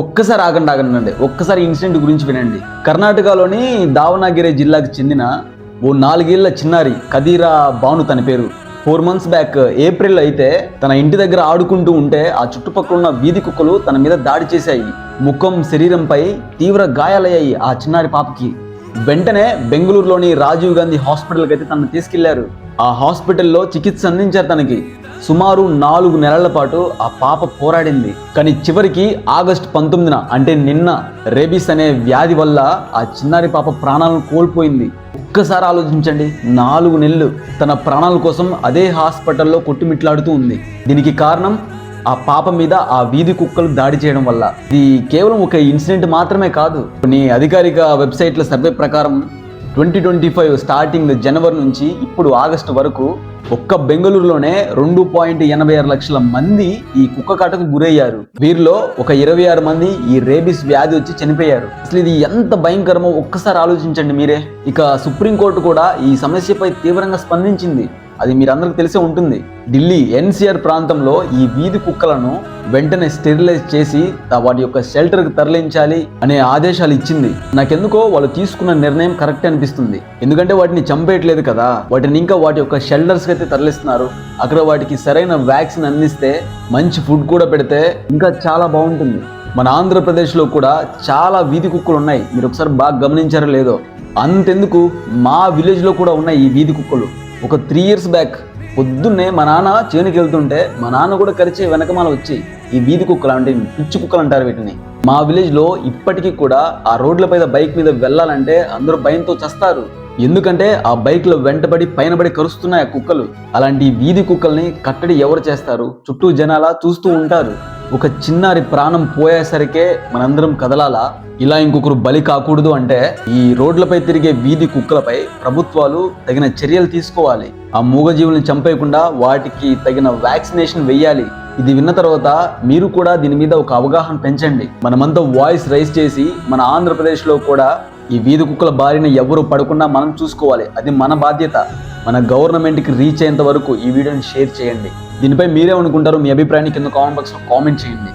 ఒక్కసారి ఆగండి ఆగండి ఒక్కసారి ఇన్సిడెంట్ గురించి వినండి. కర్ణాటకలోని దావనగిరి జిల్లాకు చెందిన ఓ నాలుగేళ్ళ చిన్నారి కదీరా బాను తన పేరు. ఫోర్ మంత్స్ బ్యాక్ ఏప్రిల్ అయితే తన ఇంటి దగ్గర ఆడుకుంటూ ఉంటే ఆ చుట్టుపక్కల ఉన్న వీధి కుక్కలు తన మీద దాడి చేశాయి. ముఖం శరీరంపై తీవ్ర గాయాలయ్యాయి ఆ చిన్నారి పాపకి. వెంటనే బెంగళూరులోని రాజీవ్ గాంధీ హాస్పిటల్కి అయితే తనను తీసుకెళ్ళారు. ఆ హాస్పిటల్లో చికిత్స అందించారు తనకి. సుమారు నాలుగు నెలల పాటు ఆ పాప పోరాడింది. కానీ చివరికి ఆగస్ట్ పంతొమ్మిదిన అంటే నిన్న రేబీస్ అనే వ్యాధి వల్ల ఆ చిన్నారి పాప ప్రాణాలను కోల్పోయింది. ఒక్కసారి ఆలోచించండి నాలుగు నెలలు తన ప్రాణాల కోసం అదే హాస్పిటల్లో కొట్టుమిట్లాడుతూ ఉంది. దీనికి కారణం ఆ పాప మీద ఆ వీధి కుక్కలు దాడి చేయడం వల్ల. ఇది కేవలం ఒక ఇన్సిడెంట్ మాత్రమే కాదు. కొన్ని అధికారిక వెబ్సైట్ల సర్వే ప్రకారం ట్వంటీ ట్వంటీ ఫైవ్ స్టార్టింగ్ జనవరి నుంచి ఇప్పుడు ఆగస్టు వరకు ఒక్క బెంగళూరులోనే రెండు పాయింట్ ఎనభై ఆరు లక్షల మంది ఈ కుక్క కాటకు గురయ్యారు. వీరిలో ఒక ఇరవై ఆరు మంది ఈ రేబిస్ వ్యాధి వచ్చి చనిపోయారు. అసలు ఇది ఎంత భయంకరమో ఒక్కసారి ఆలోచించండి మీరే. ఇక సుప్రీంకోర్టు కూడా ఈ సమస్యపై తీవ్రంగా స్పందించింది. అది మీరందరికీ తెలిసే ఉంటుంది. ఢిల్లీ ఎన్సీఆర్ ప్రాంతంలో ఈ వీధి కుక్కలను వెంటనే స్టెరిలైజ్ చేసి వాటి యొక్క షెల్టర్కి తరలించాలి అనే ఆదేశాలు ఇచ్చింది. నాకెందుకో వాళ్ళు తీసుకున్న నిర్ణయం కరెక్ట్ అనిపిస్తుంది. ఎందుకంటే వాటిని చంపేయట్లేదు కదా. వాటిని ఇంకా వాటి యొక్క షెల్టర్స్కి అయితే తరలిస్తున్నారు. అక్కడ వాటికి సరైన వ్యాక్సిన్ అందిస్తే మంచి ఫుడ్ కూడా పెడితే ఇంకా చాలా బాగుంటుంది. మన ఆంధ్రప్రదేశ్లో కూడా చాలా వీధి కుక్కలు ఉన్నాయి. మీరు ఒకసారి బాగా గమనించారో లేదో. అంతెందుకు మా విలేజ్లో కూడా ఉన్నాయి ఈ వీధి కుక్కలు. ఒక త్రీ ఇయర్స్ బ్యాక్ పొద్దున్నే మా నాన్న చేనుకి వెళ్తుంటే మా నాన్న కూడా కరిచే వెనకమాల వచ్చి ఈ వీధి కుక్కలు అంటే పిచ్చి కుక్కలు అంటారు వీటిని. మా విలేజ్లో ఇప్పటికీ కూడా ఆ రోడ్ల మీద బైక్ మీద వెళ్ళాలంటే అందరూ భయంతో చస్తారు. ఎందుకంటే ఆ బైక్లో వెంటబడి పైన పడి కరుస్తున్నాయి ఆ కుక్కలు. అలాంటి వీధి కుక్కల్ని కట్టడి ఎవరు చేస్తారు? చుట్టూ జనాల చూస్తూ ఉంటారు. ఒక చిన్నారి ప్రాణం పోయేసరికే మనందరం కదలాలా? ఇలా ఇంకొకరు బలి కాకూడదు అంటే ఈ రోడ్లపై తిరిగే వీధి కుక్కలపై ప్రభుత్వాలు తగిన చర్యలు తీసుకోవాలి. ఆ మూగజీవుల్ని చంపేయకుండా వాటికి తగిన వ్యాక్సినేషన్ వెయ్యాలి. ఇది విన్న తర్వాత మీరు కూడా దీని మీద ఒక అవగాహన పెంచండి. మనమంతా వాయిస్ రైజ్ చేసి మన ఆంధ్రప్రదేశ్లో కూడా ఈ వీధి కుక్కల బారిన ఎవరు పడకుండా మనం చూసుకోవాలి. అది మన బాధ్యత. మన గవర్నమెంట్కి రీచ్ అయ్యేంత వరకు ఈ వీడియోని షేర్ చేయండి. దీనిపై మీరే అనుకుంటారు మీ అభిప్రాయాన్ని కింద కామెంట్ బాక్స్లో కామెంట్ చేయండి.